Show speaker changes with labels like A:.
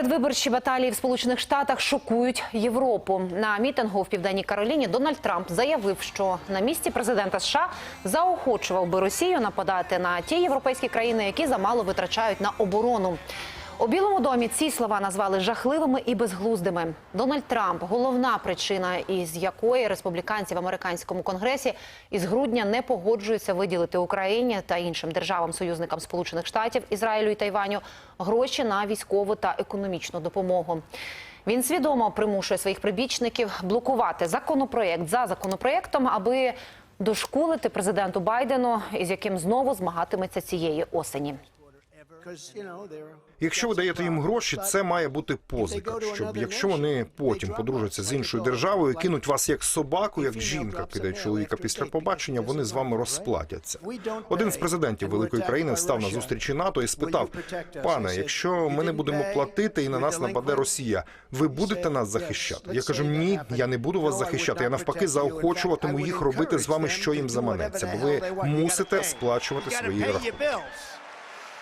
A: Передвиборчі баталії в Сполучених Штатах шокують Європу. На мітингу в південній Кароліні Дональд Трамп заявив, що на місці президента США заохочував би Росію нападати на ті європейські країни, які замало витрачають на оборону. У Білому домі ці слова назвали жахливими і безглуздими. Дональд Трамп головна причина, із якої республіканці в американському конгресі із грудня не погоджуються виділити Україні та іншим державам-союзникам Сполучених Штатів, Ізраїлю і Тайваню гроші на військову та економічну допомогу. Він свідомо примушує своїх прибічників блокувати законопроєкт за законопроєктом, аби дошкулити президенту Байдену, із яким знову змагатиметься цієї осені.
B: Якщо ви даєте їм гроші, це має бути позика. Щоб якщо вони потім подружаться з іншою державою, кинуть вас як собаку, як жінка кидає чоловіка після побачення, вони з вами розплатяться. Один з президентів великої країни став на зустрічі НАТО і спитав: пане, якщо ми не будемо платити і на нас нападе Росія, ви будете нас захищати? Я кажу, ні, я не буду вас захищати. Я навпаки заохочуватиму їх робити з вами, що їм заманеться, бо ви мусите сплачувати свої рахунки.